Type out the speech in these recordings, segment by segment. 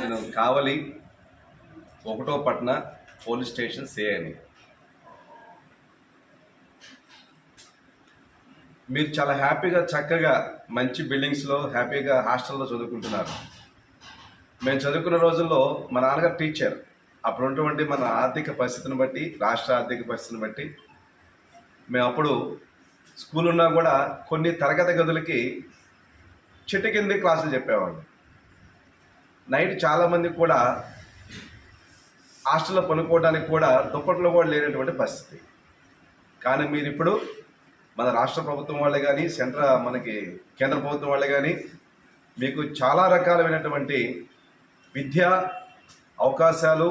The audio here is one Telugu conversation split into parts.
నేను కావలి ఒకటో పట్న పోలీస్ స్టేషన్ సేయని మీరు చాలా హ్యాపీగా చక్కగా మంచి బిల్డింగ్స్లో హ్యాపీగా హాస్టల్లో చదువుకుంటున్నారు. మేము చదువుకున్న రోజుల్లో మా నాన్నగారు టీచర్. అప్పుడు ఉన్నటువంటి మన ఆర్థిక పరిస్థితిని బట్టి రాష్ట్ర ఆర్థిక పరిస్థితిని బట్టి మేము అప్పుడు స్కూల్ ఉన్నా కూడా కొన్ని తరగతి గదులకి చెట్టు కింద క్లాసులు చెప్పేవాళ్ళు. నైట్ చాలామంది కూడా హాస్టల్లో పనుకోవడానికి కూడా దుప్పట్లో కూడా లేనటువంటి పరిస్థితి. కానీ మీరు ఇప్పుడు మన రాష్ట్ర ప్రభుత్వం వాళ్ళే కానీ సెంట్రల్ మనకి కేంద్ర ప్రభుత్వం వాళ్ళే కానీ మీకు చాలా రకాలైనటువంటి విద్య అవకాశాలు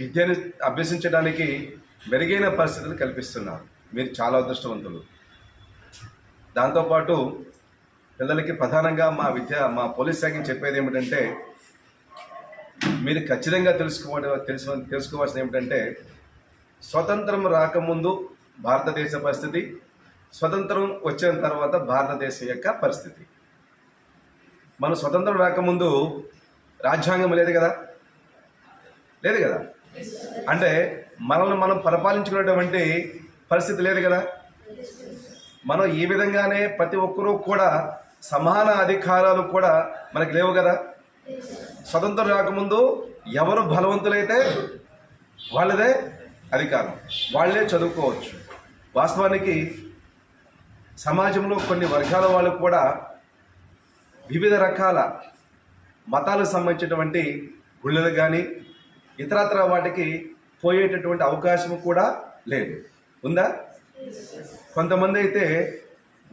విద్యను అభ్యసించడానికి మెరుగైన పరిస్థితులు కల్పిస్తున్నారు. మీరు చాలా అదృష్టవంతులు. దాంతోపాటు పిల్లలకి ప్రధానంగా మా విద్య మా పోలీస్ శాఖకి చెప్పేది ఏమిటంటే మీరు ఖచ్చితంగా తెలుసుకోవడం తెలుసు తెలుసుకోవాల్సింది ఏమిటంటే స్వతంత్రం రాకముందు భారతదేశ పరిస్థితి స్వతంత్రం వచ్చిన తర్వాత భారతదేశం యొక్క పరిస్థితి. మనం స్వతంత్రం రాకముందు రాజ్యాంగం లేదు కదా? లేదు కదా? అంటే మనల్ని మనం పరిపాలించుకునేటువంటి పరిస్థితి లేదు కదా? మనం ఈ విధంగానే ప్రతి ఒక్కరూ కూడా సమాన అధికారాలు కూడా మనకి లేవు కదా. స్వతంత్రం రాకముందు ఎవరు బలవంతులైతే వాళ్ళదే అధికారం. వాళ్ళే చదువుకోవచ్చు. వాస్తవానికి సమాజంలో కొన్ని వర్గాల వాళ్ళు కూడా వివిధ రకాల మతాలకు సంబంధించినటువంటి గుళ్ళలు కానీ ఇతరత్ర వాటికి పోయేటటువంటి అవకాశం కూడా లేదు. ఉందా? కొంతమంది అయితే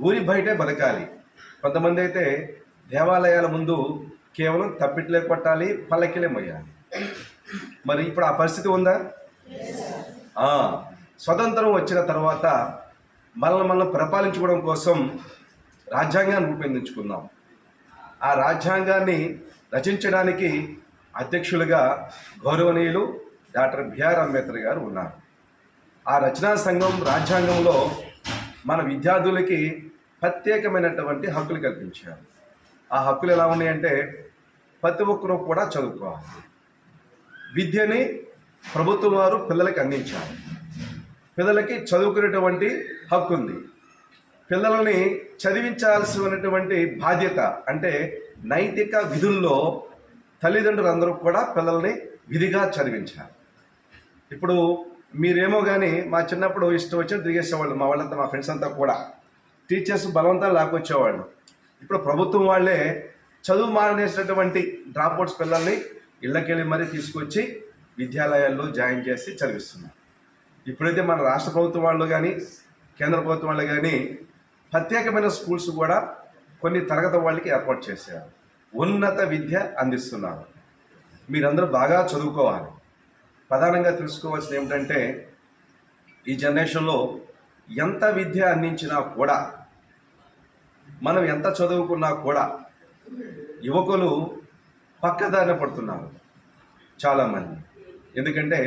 ఊరి బయటే బతకాలి. కొంతమంది అయితే దేవాలయాల ముందు కేవలం తప్పిట్లే కొట్టాలి పల్లకిలే మొయ్యాలి. మరి ఇప్పుడు ఆ పరిస్థితి ఉందా? స్వతంత్రం వచ్చిన తర్వాత మనల్ని మనం పరిపాలించుకోవడం కోసం రాజ్యాంగాన్ని రూపొందించుకుందాం. ఆ రాజ్యాంగాన్ని రచించడానికి అధ్యక్షులుగా గౌరవనీయులు డాక్టర్ బిఆర్ అంబేద్కర్ గారు ఉన్నారు. ఆ రచనా సంఘం రాజ్యాంగంలో మన విద్యార్థులకి ప్రత్యేకమైనటువంటి హక్కులు కల్పించారు. ఆ హక్కులు ఎలా ఉన్నాయంటే ప్రతి ఒక్కరూ కూడా చదువుకోవాలి. విద్యని ప్రభుత్వం వారు పిల్లలకి అందించారు పిల్లలకి చదువుకునేటువంటి హక్కు ఉంది. పిల్లలని చదివించాల్సినటువంటి బాధ్యత అంటే నైతిక విధుల్లో తల్లిదండ్రులందరూ కూడా పిల్లల్ని విధిగా చదివించాలి. ఇప్పుడు మీరేమో కానీ మా చిన్నప్పుడు ఇష్టం వచ్చి తిరిగేసేవాళ్ళు మా వాళ్ళంతా మా ఫ్రెండ్స్ అంతా కూడా. టీచర్స్ బలవంతాలు లాక్కొచ్చేవాళ్ళు. ఇప్పుడు ప్రభుత్వం వాళ్ళే చదువు మానేసినటువంటి డ్రాప్ అవుట్స్ పిల్లల్ని ఇళ్ళకెళ్ళి మరీ తీసుకొచ్చి విద్యాలయాల్లో జాయిన్ చేసి చదివిస్తున్నారు. ఇప్పుడైతే మన రాష్ట్ర ప్రభుత్వం వాళ్ళు కానీ కేంద్ర ప్రభుత్వం వాళ్ళు కానీ ప్రత్యేకమైన స్కూల్స్ కూడా కొన్ని తరగతి వాళ్ళకి ఏర్పాటు చేశారు. ఉన్నత విద్య అందిస్తున్నారు. మీరందరూ బాగా చదువుకోవాలి. ప్రధానంగా తెలుసుకోవాల్సింది ఏమిటంటే ఈ జనరేషన్లో ఎంత విద్య అందించినా కూడా మనం ఎంత చదువుకున్నా కూడా యువకులు పక్కదారిన పడుతున్నారు చాలామంది. ఎందుకంటే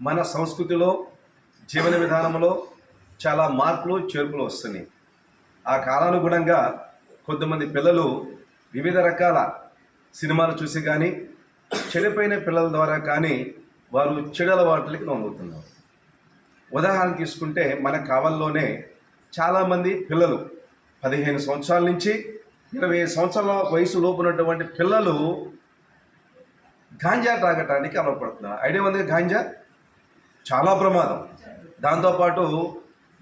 మన సంస్కృతిలో జీవన విధానంలో చాలా మార్పులు చేర్పులు వస్తున్నాయి. ఆ కాలానుగుణంగా కొంతమంది పిల్లలు వివిధ రకాల సినిమాలు చూసి కానీ చెడిపోయిన పిల్లల ద్వారా కానీ వారు చెడల వాటికి లొంగుతున్నారు ఉదాహరణ తీసుకుంటే మన కావల్లోనే చాలామంది పిల్లలు పదిహేను సంవత్సరాల నుంచి ఇరవై సంవత్సరాల వయసు లోపునటువంటి పిల్లలు గాంజా తాగటానికి అలవపడుతున్నారు. ఐడియా ఉంది గాంజా? చాలా ప్రమాదం. దాంతోపాటు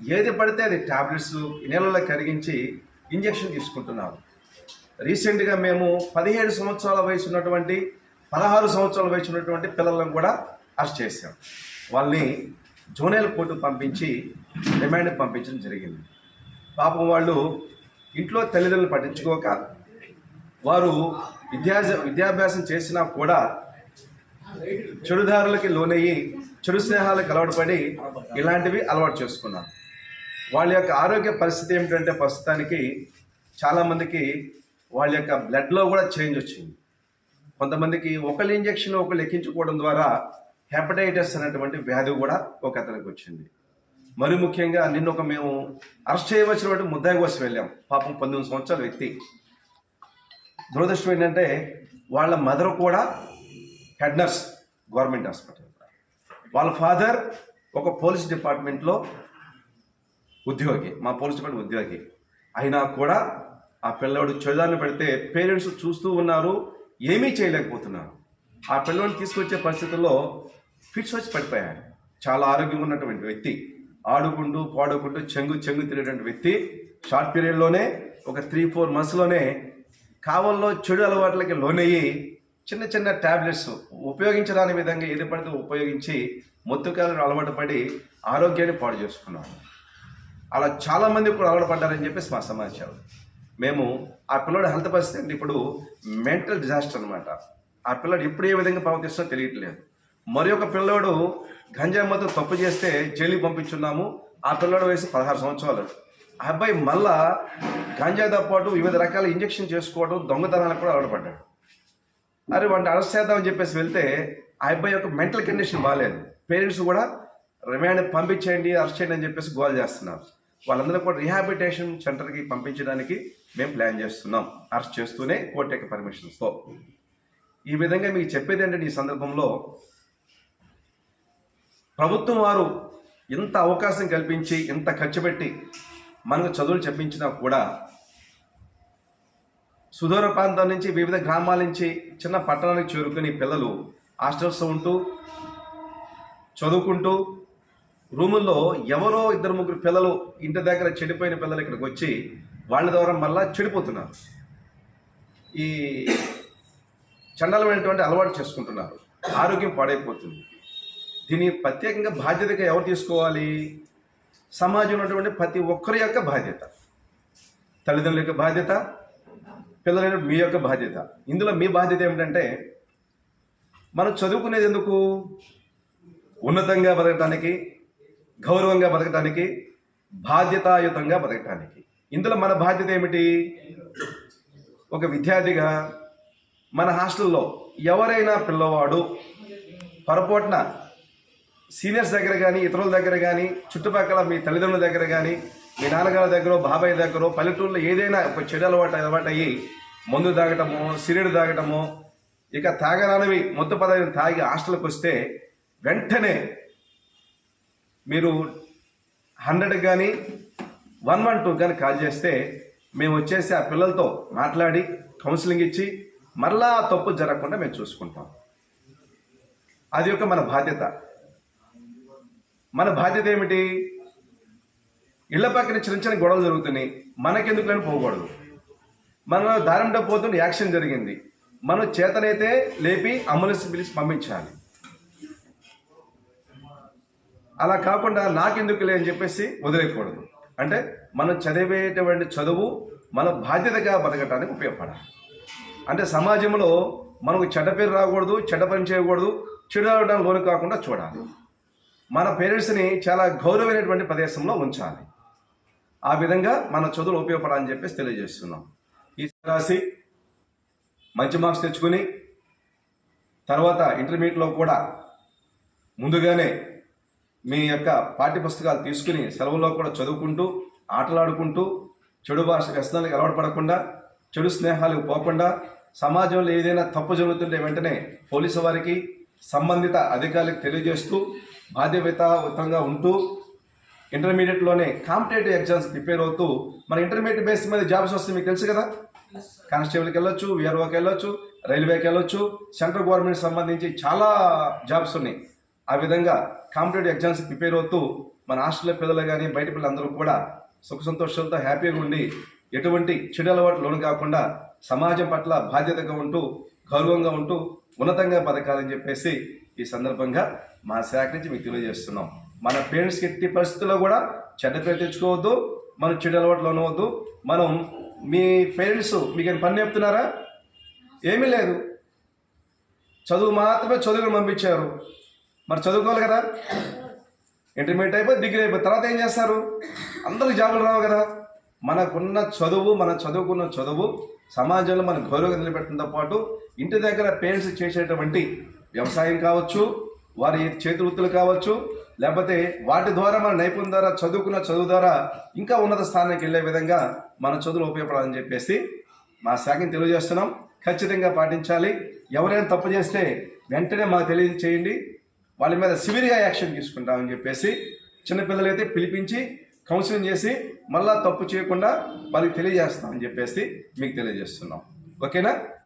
ఏది పడితే అది ట్యాబ్లెట్స్ నీళ్ళలో కరిగించి ఇంజెక్షన్ తీసుకుంటున్నారు. రీసెంట్గా మేము పదిహేడు సంవత్సరాల వయసు ఉన్నటువంటి పదహారు సంవత్సరాల వయసు ఉన్నటువంటి పిల్లలను కూడా అరెస్ట్ చేశాం. వాళ్ళని జోనల్ కోర్టు పంపించి రిమాండ్ పంపించడం జరిగింది. పాపం వాళ్ళు ఇంట్లో తల్లిదండ్రులు పట్టించుకోక వారు విద్యా విద్యాభ్యాసం చేసినా కూడా చెడుదారులకి లోనయ్యి చెడు స్నేహాలకు అలవాటుపడి ఇలాంటివి అలవాటు చేసుకున్నారు. వాళ్ళ యొక్క ఆరోగ్య పరిస్థితి ఏమిటంటే ప్రస్తుతానికి చాలామందికి వాళ్ళ యొక్క బ్లడ్లో కూడా చేంజ్ వచ్చింది. కొంతమందికి ఒకళ్ళు ఇంజెక్షన్ ఒకళ్ళు ఎక్కించుకోవడం ద్వారా హెపటైటిస్ అనేటువంటి వ్యాధి కూడా ఒక అతనికి వచ్చింది. మరి ముఖ్యంగా నిన్న ఒక మేము అరెస్ట్ చేయవలసినటువంటి ముద్దాయి కోసం వెళ్ళాం. పాపం పంతొమ్మిది సంవత్సరాల వ్యక్తి. దురదృష్టం ఏంటంటే వాళ్ళ మదర్ కూడా హెడ్ నర్స్ గవర్నమెంట్ హాస్పిటల్ వాళ్ళ ఫాదర్ ఒక పోలీస్ డిపార్ట్మెంట్లో ఉద్యోగి మా పోలీస్ డిపార్ట్మెంట్ ఉద్యోగి. అయినా కూడా ఆ పిల్లవాడు చెడుదాన్ని పెడితే పేరెంట్స్ చూస్తూ ఉన్నారు ఏమీ చేయలేకపోతున్నారు. ఆ పిల్లవాడిని తీసుకొచ్చే పరిస్థితుల్లో ఫిట్స్ వచ్చి పడిపోయాడు. చాలా ఆరోగ్యం ఉన్నటువంటి వ్యక్తి. ఆడుకుంటూ పాడుకుంటూ చెంగు చెంగు తినేటువంటి వ్యక్తి. షార్ట్ పీరియడ్లోనే ఒక త్రీ ఫోర్ మంత్స్లోనే కావల్లో చెడు అలవాట్లకి లోనయ్యి చిన్న చిన్న ట్యాబ్లెట్స్ ఉపయోగించడానికి విధంగా ఏది పడితే ఉపయోగించి మొత్తుకాలను అలవాటు పడి ఆరోగ్యాన్ని పాడు చేసుకున్నాము. అలా చాలా మంది కూడా అలవాటు పడ్డారని చెప్పేసి మా సమాచారం. మేము ఆ పిల్లడి హెల్త్ పరిస్థితి అంటే ఇప్పుడు మెంటల్ డిజాస్టర్ అనమాట ఆ పిల్లడు ఎప్పుడు ఏ విధంగా ప్రవర్తిస్తుందో తెలియట్లేదు. మరి ఒక పిల్లోడు గంజామతో తప్పు చేస్తే జైలుకి పంపించున్నాము. ఆ పిల్లోడు వయసు పదహారు సంవత్సరాలు. ఆ అబ్బాయి మళ్ళా గంజాతో పాటు వివిధ రకాల ఇంజక్షన్ చేసుకోవడం దొంగతనాలకు కూడా అలవాటు మరి అరే వాడిని అరెస్ట్ చేద్దామని చెప్పేసి వెళ్తే ఆ అబ్బాయి యొక్క మెంటల్ కండిషన్ బాగాలేదు పేరెంట్స్ కూడా రిమాండ్ పంపించేయండి అరెస్ట్ చేయండి అని చెప్పేసి గోల్ చేస్తున్నారు. వాళ్ళందరూ కూడా రిహాబిలిటేషన్ సెంటర్కి పంపించడానికి మేము ప్లాన్ చేస్తున్నాం. అరెస్ట్ చేస్తూనే కోర్టు యొక్క పర్మిషన్స్తో. ఈ విధంగా మీకు చెప్పేది ఏంటంటే ఈ సందర్భంలో ప్రభుత్వం వారు ఇంత అవకాశం కల్పించి ఇంత ఖర్చు పెట్టి మనకు చదువులు చెప్పించినా కూడా సుదూర ప్రాంతం నుంచి వివిధ గ్రామాల నుంచి చిన్న పట్టణానికి చేరుకుని పిల్లలు హాస్టల్స్ ఉంటూ చదువుకుంటూ రూముల్లో ఎవరో ఇద్దరు ముగ్గురు పిల్లలు ఇంటి దగ్గర చెడిపోయిన పిల్లలు ఇక్కడికి వచ్చి వాళ్ళ ద్వారా మళ్ళా చెడిపోతున్నారు. ఈ చండాలమైనటువంటి అలవాటు చేసుకుంటున్నారు. ఆరోగ్యం పాడైపోతుంది. దీని ప్రత్యేకంగా బాధ్యతగా ఎవరు తీసుకోవాలి? సమాజంలో ఉన్నటువంటి ప్రతి ఒక్కరి యొక్క బాధ్యత. తల్లిదండ్రుల యొక్క బాధ్యత పిల్లలైన మీ యొక్క బాధ్యత. ఇందులో మీ బాధ్యత ఏమిటంటే మనం చదువుకునేది ఎందుకు? ఉన్నతంగా బతకటానికి గౌరవంగా బతకటానికి బాధ్యతాయుతంగా బతకటానికి. ఇందులో మన బాధ్యత ఏమిటి? ఒక విద్యార్థిగా మన హాస్టల్లో ఎవరైనా పిల్లవాడు పొరపాటున సీనియర్స్ దగ్గర కానీ ఇతరుల దగ్గర కానీ చుట్టుపక్కల మీ తల్లిదండ్రుల దగ్గర కానీ మీ నాన్నగారి దగ్గర బాబాయ్ దగ్గర పల్లెటూరులో ఏదైనా ఒక చెడు అలవాటు అలవాటు అయ్యి మందు తాగటము సిరిడు తాగటము ఇక తాగరానివి మొత్తం పదార్థం తాగి హాస్టల్కి వస్తే వెంటనే మీరు హండ్రెడ్ కానీ వన్ వన్ టూ కానీ కాల్ చేస్తే మేము వచ్చేసి ఆ పిల్లలతో మాట్లాడి కౌన్సిలింగ్ ఇచ్చి మరలా తప్పు జరగకుండా మేము చూసుకుంటాం. అది ఒక మన బాధ్యత. మన బాధ్యత ఏమిటి? ఇళ్ళ పక్కన చిన్న చిన్న గొడవలు జరుగుతున్నాయి. మనకెందుకు లేని పోకూడదు. మన దారింట పోతుంటే యాక్షన్ జరిగింది. మనం చేతనైతే లేపి అంబులెన్స్ పిలిచి పంపించాలి. అలా కాకుండా నాకెందుకులే అని చెప్పేసి వదిలేయకూడదు అంటే మనం చదివేటువంటి చదువు మన బాధ్యతగా బతకటానికి ఉపయోగపడాలి. అంటే సమాజంలో మనకు చెడ్డ పేరు రాకూడదు చెడ్డ పని చేయకూడదు చెడు అవడానికి లోను కాకుండా చూడాలి. మన పేరెంట్స్ని చాలా గౌరవమైనటువంటి ప్రదేశంలో ఉంచాలి. ఆ విధంగా మన చదువులు ఉపయోగపడాలని చెప్పేసి తెలియజేస్తున్నాం. ఈ రాసి మంచి మార్క్స్ తెచ్చుకుని తర్వాత ఇంటర్మీడియట్లో కూడా ముందుగానే మీ యొక్క పాఠ్య పుస్తకాలు తీసుకుని సెలవుల్లో కూడా చదువుకుంటూ ఆటలాడుకుంటూ చెడు భాష వ్యసనాలకు అలవాటు పడకుండా చెడు స్నేహాలకు పోకుండా సమాజంలో ఏదైనా తప్పు జరుగుతుంటే వెంటనే పోలీసు వారికి సంబంధిత అధికారులకు తెలియజేస్తూ బాధ్యతాయుతంగా ఉంటూ ఇంటర్మీడియట్లోనే కాంపిటేటివ్ ఎగ్జామ్స్ ప్రిపేర్ అవుతూ మన ఇంటర్మీడియట్ బేస్ మీద జాబ్స్ వస్తే మీకు తెలుసు కదా? కానిస్టేబుల్కి వెళ్ళొచ్చు విఆర్ఓకి వెళ్ళొచ్చు రైల్వేకి వెళ్ళొచ్చు సెంట్రల్ గవర్నమెంట్ సంబంధించి చాలా జాబ్స్ ఉన్నాయి. ఆ విధంగా కాంపిటేటివ్ ఎగ్జామ్స్ ప్రిపేర్ అవుతూ మన హాస్టల్లో పిల్లలు కానీ బయట పిల్లలందరూ కూడా సుఖ సంతోషాలతో హ్యాపీగా ఉండి ఎటువంటి చెడు అలవాటు లోను కాకుండా సమాజం పట్ల బాధ్యతగా ఉంటూ గౌరవంగా ఉంటూ ఉన్నతంగా బతకాలని చెప్పేసి ఈ సందర్భంగా మా శాఖ నుంచి మీకు తెలియజేస్తున్నాం. మన పేరెంట్స్కి ఎట్టి పరిస్థితుల్లో కూడా చెడ్డ పేరు తెచ్చుకోవద్దు మనం చెడు అలవాట్లు అనవద్దు. మనం మీ పేరెంట్స్ మీకు పని చెప్తున్నారా ఏమీ లేదు. చదువు మాత్రమే చదువుకుని పంపించారు. మరి చదువుకోవాలి కదా? ఇంటర్మీడియట్ అయిపోయి డిగ్రీ అయిపోయి తర్వాత ఏం చేస్తారు? అందరికి జాబులు రావు కదా? మనకున్న చదువు మన చదువుకున్న చదువు సమాజంలో మన గౌరవం నిలబెట్టడంతో పాటు ఇంటి దగ్గర పేరెంట్స్ చేసేటువంటి వ్యవసాయం కావచ్చు వారి చేతి వృత్తులు కావచ్చు లేకపోతే వాటి ద్వారా మన నైపుణ్యం ద్వారా చదువుకున్న చదువు ద్వారా ఇంకా ఉన్నత స్థానానికి వెళ్ళే విధంగా మన చదువులు ఉపయోగపడాలని చెప్పేసి మా శాఖని తెలియజేస్తున్నాం. ఖచ్చితంగా పాటించాలి. ఎవరైనా తప్పు చేస్తే వెంటనే మాకు తెలియజేయండి. వాళ్ళ మీద సివియర్గా యాక్షన్ తీసుకుంటామని చెప్పేసి చిన్నపిల్లలైతే పిలిపించి కౌన్సిలింగ్ చేసి మళ్ళా తప్పు చేయకుండా వాళ్ళకి తెలియజేస్తామని చెప్పేసి మీకు తెలియజేస్తున్నాం. ఓకేనా?